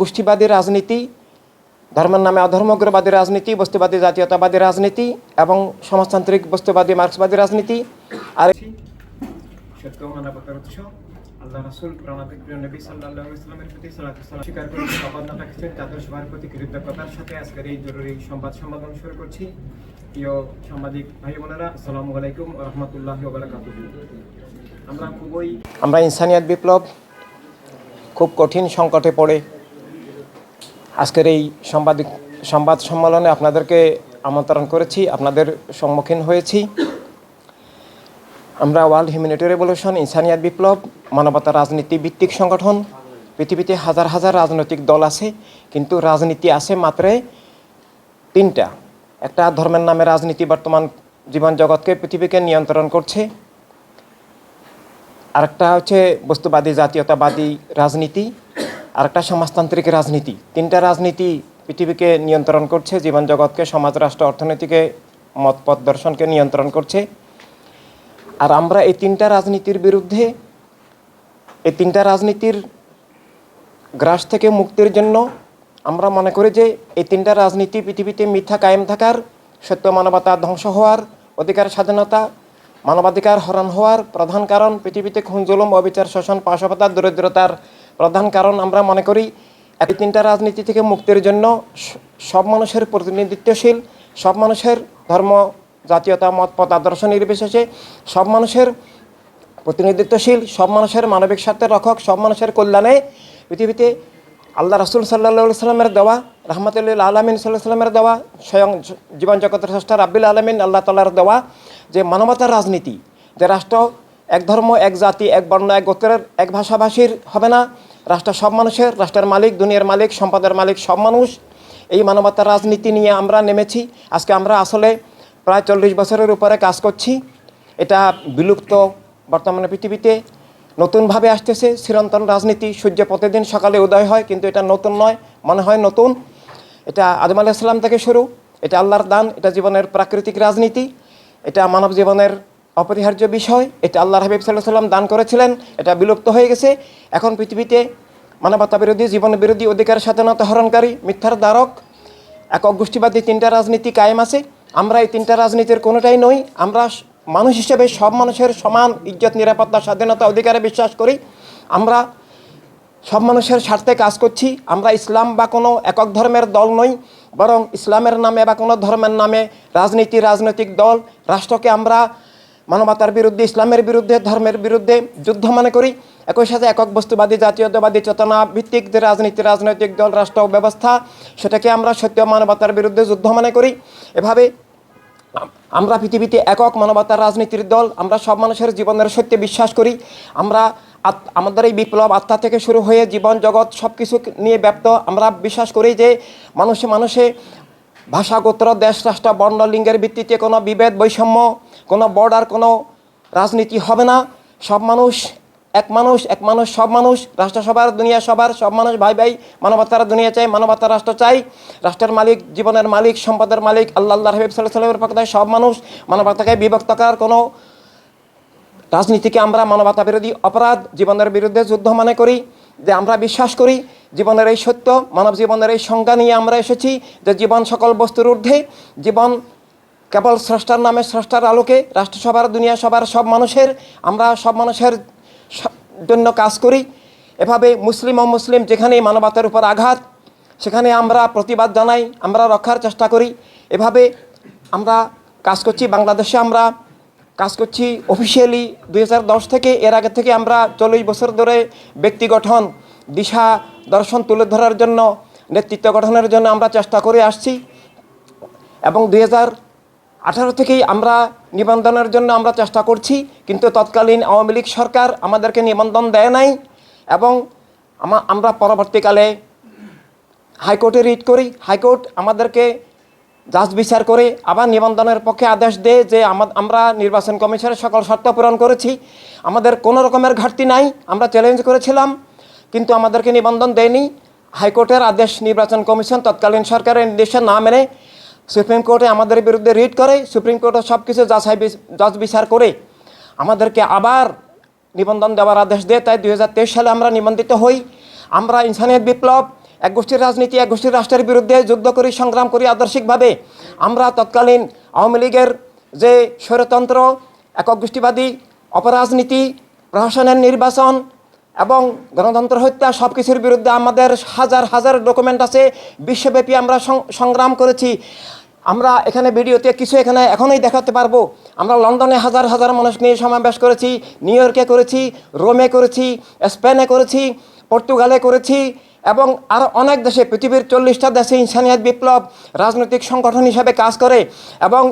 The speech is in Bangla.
গোষ্ঠীবাদী রাজনীতি ধর্মের নামে অধর্মগ্রবাদী রাজনীতি বস্তুবাদী জাতীয়তাবাদী রাজনীতি এবং সমাজতান্ত্রিক বস্তুবাদী মার্ক্সবাদী রাজনীতি। আর আল্লাহ রাসূল নবী প্রতি সালাম স্বীকার করে অবদান রাখছেন তাদের সবার প্রতি কৃতজ্ঞতার সাথে আজকের এই জরুরি সংবাদ শুরু করছি। প্রিয় সাংবাদিক ভাই বোনেরা আসসালামু আলাইকুম ওয়া রাহমাতুল্লাহি ওয়া বারাকাতুহু। আমরা খুবই আমরা ইনসানিয়াত বিপ্লব খুব কঠিন সংকটে পড়ে। আজকের এই সাংবাদিক সংবাদ সম্মেলনে আপনাদেরকে আমন্ত্রণ করেছি, আপনাদের সম্মুখীন হয়েছি। আমরা ওয়ার্ল্ড হিউম্যানিটি রেভলিউশন, ইনসানিয়াত বিপ্লব, মানবতা রাজনীতি ভিত্তিক সংগঠন, পৃথিবীতে হাজার হাজার রাজনৈতিক দল আছে, কিন্তু রাজনীতি আছে মাত্র তিনটা। একটা ধর্মের নামে রাজনীতি বর্তমান জীবন জগৎকে, পৃথিবীকে নিয়ন্ত্রণ করছে। আরেকটা হচ্ছে বস্তুবাদী, জাতীয়তাবাদী রাজনীতি। আরেকটা সমাজতান্ত্রিক রাজনীতি। তিনটা রাজনীতি পৃথিবীকে নিয়ন্ত্রণ করছে, জীবন জগৎকে, সমাজ, রাষ্ট্র, অর্থনীতিকে, মত পথ দর্শনকে নিয়ন্ত্রণ করছে। আর আমরা এই তিনটা রাজনীতির বিরুদ্ধে, এই তিনটা রাজনীতির গ্রাস থেকে মুক্তির জন্য আমরা মনে করি যে এই তিনটা রাজনীতি পৃথিবীতে মিথ্যা কায়েম থাকার, সত্য মানবতা ধ্বংস হওয়ার, অধিকার স্বাধীনতা, মানবাধিকার হরণ হওয়ার প্রধান কারণ পৃথিবীতে খুন, জুলুম, অবিচার, শোষণ, পাশবতা, দরিদ্রতার প্রধান কারণ আমরা মনে করি, এই তিনটা রাজনীতি থেকে মুক্তির জন্য সব মানুষের প্রতিনিধিত্বশীল, সব মানুষের ধর্ম, জাতীয়তা, মত, পথ, আদর্শ নির্বিশেষে সব মানুষের প্রতিনিধিত্বশীল, সব মানুষের মানবিক স্বার্থের রক্ষক, সব মানুষের কল্যাণে পৃথিবীতে আল্লাহ রাসুল সাল্লাহ সাল্লামের দেওয়া রহমতুল্লাহ আলমিন সাল্লাহ সাল্লামের দেওয়া, স্বয়ং জীবন জগতের স্রষ্টা রাব্বিল আলমিন আল্লাহ তাল্লার দেওয়া যে মানবতার রাজনীতি, যে রাষ্ট্র এক ধর্ম, এক জাতি, এক বর্ণ, এক গোত্রের, এক ভাষাভাষীর হবে না রাষ্ট্র সব মানুষের, রাষ্ট্রের মালিক, দুনিয়ার মালিক, সম্পদের মালিক সব মানুষ। এই মানবতার রাজনীতি নিয়ে আমরা নেমেছি। আজকে আমরা আসলে প্রায় চল্লিশ বছরের উপরে কাজ করছি। এটা বিলুপ্ত বর্তমানে পৃথিবীতে। নতুনভাবে আসতেছে চিরন্তন রাজনীতি। সূর্য প্রতিদিন সকালে উদয় হয়, কিন্তু এটা নতুন নয়, মনে হয় নতুন। এটা আদম আলাইসাল্লাম থেকে শুরু। এটা আল্লাহর দান, এটা জীবনের প্রাকৃতিক রাজনীতি। এটা মানব জীবনের অপরিহার্য বিষয়, এটা আল্লাহ হাবিব সাল্লাহ সাল্লাম দান করেছিলেন, এটা বিলুপ্ত হয়ে গেছে। এখন পৃথিবীতে মানবতা বিরোধী জীবন বিরোধী অধিকার স্বাধীনতা হরণকারী, মিথ্যার দ্বারক, একক গোষ্ঠীবাদী তিনটা রাজনীতি কায়েম আছে। আমরা এই তিনটা রাজনীতির কোনোটাই নই, আমরা মানুষ হিসেবে সব মানুষের সমান ইজ্জত, নিরাপত্তা, স্বাধীনতা অধিকারে বিশ্বাস করি। আমরা সব মানুষের স্বার্থে কাজ করছি, আমরা ইসলাম বা কোনো একক ধর্মের দল নই, বরং ইসলামের নামে বা কোনো ধর্মের নামে রাজনীতি, রাজনৈতিক দল, রাষ্ট্রকে আমরা মানবতার বিরুদ্ধে, ইসলামের বিরুদ্ধে, ধর্মের বিরুদ্ধে যুদ্ধ মনে করি। একই সাথে একক বস্তুবাদী, জাতীয়তাবাদী চেতনা ভিত্তিক যে রাজনীতি, রাজনৈতিক দল, রাষ্ট্র ব্যবস্থা, সেটাকে আমরা সত্য মানবতার বিরুদ্ধে যুদ্ধ মনে করি। এভাবে আমরা পৃথিবীতে একক মানবতার রাজনীতির দল, আমরা সব মানুষের জীবনের সত্যে বিশ্বাস করি। আমরা আমাদের এই বিপ্লব আত্মা থেকে শুরু হয়ে জীবন, জগৎ সব কিছু নিয়ে ব্যপ্ত। আমরা বিশ্বাস করি যে মানুষে মানুষে ভাষা গোত্র দেশ, রাষ্ট্র বর্ণ লিঙ্গের ভিত্তিতে কোনো বিভেদ, বৈষম্য, কোনো বর্ডার কোনো রাজনীতি হবে না। সব মানুষ এক মানুষ এক মানুষ সব মানুষ রাষ্ট্রসভার দুনিয়া সবার, সব মানুষ ভাই ভাই, মানবতার দুনিয়া চাই, মানবতার রাষ্ট্র চাই। রাষ্ট্রের মালিক, জীবনের মালিক, সম্পদের মালিক, আল্লাহ আল্লাহ হাবিব সাল্লাহ সাল্লামের পক্ষে সব মানুষ মানবতাকে বিভক্ত করার কোনো রাজনীতিকে আমরা মানবতা বিরোধী অপরাধ, জীবনের বিরুদ্ধে যুদ্ধ মনে করি। যে আমরা বিশ্বাস করি জীবনের এই সত্য, মানব জীবনের এই সংজ্ঞা নিয়ে আমরা এসেছি যে জীবন সকল বস্তুর ঊর্ধ্বে। জীবন কেবল স্রষ্টার নামে স্রষ্টার আলোকে, রাষ্ট্রসভার দুনিয়া সবার সব মানুষের, আমরা সব মানুষের জন্য কাজ করি। এভাবে মুসলিম ও মুসলিম যেখানেই মানবতার উপর আঘাত, সেখানে আমরা প্রতিবাদ জানাই, আমরা রক্ষার চেষ্টা করি। এভাবে আমরা কাজ করছি। বাংলাদেশে আমরা কাজ করছি অফিসিয়ালি দুই হাজার দশ থেকে, এর আগে থেকে আমরা চল্লিশ বছর ধরে ব্যক্তি গঠন, দিশা দর্শন তুলে ধরার জন্য, নেতৃত্ব গঠনের জন্য আমরা চেষ্টা করে আসছি। এবং দুই আঠারো থেকেই আমরা নিবন্ধনের জন্য আমরা চেষ্টা করছি, কিন্তু তৎকালীন আওয়ামী লীগ সরকার আমাদেরকে নিবন্ধন দেয় নাই এবং আমরা পরবর্তীকালে হাইকোর্টে রিট করি। হাইকোর্ট আমাদেরকে জাজ বিচার করে আবার নিবন্ধনের পক্ষে আদেশ দেয় যে আমা- আমরা নির্বাচন কমিশনের সকল শর্ত পূরণ করেছি। আমাদের কোনো রকমের ঘাটতি নাই, আমরা চ্যালেঞ্জ করেছিলাম, কিন্তু আমাদেরকে নিবন্ধন দেয়নি। হাইকোর্টের আদেশ নির্বাচন কমিশন তৎকালীন সরকারের নির্দেশে না মেনে সুপ্রিম কোর্টে আমাদের বিরুদ্ধে রিট করে, সুপ্রিম কোর্টে সব কিছু যাচাই জজ বিচার করে আমাদেরকে আবার নিবন্ধন দেওয়ার আদেশ দেয়। তাই দুই হাজার তেইশ সালে আমরা নিবন্ধিত হই। আমরা ইনসানিয়ত বিপ্লব এক গোষ্ঠীর রাজনীতি, এক গোষ্ঠীর রাষ্ট্রের বিরুদ্ধে যুদ্ধ করি, সংগ্রাম করি আদর্শিকভাবে। আমরা তৎকালীন আওয়ামী লীগের যে স্বৈরতন্ত্র, একক গোষ্ঠীবাদী, অপরাজনীতি, প্রশাসনের নির্বাচন এবং গণতন্ত্র হত্যা সব কিছুর বিরুদ্ধে আমাদের হাজার হাজার ডকুমেন্ট আছে, বিশ্বব্যাপী আমরা সংগ্রাম করেছি। আমরা এখানে ভিডিওতে কিছু এখানে এখনই দেখাতে পারব। আমরা লন্ডনে হাজার হাজার মানুষ নিয়ে সমাবেশ করেছি, নিউ ইয়র্কে করেছি, রোমে করেছি, স্পেনে করেছি, পর্তুগালে করেছি এবং আরও অনেক দেশে পৃথিবীর চল্লিশটা দেশে ইনসানিয়াত বিপ্লব রাজনৈতিক সংগঠন হিসাবে কাজ করে এবং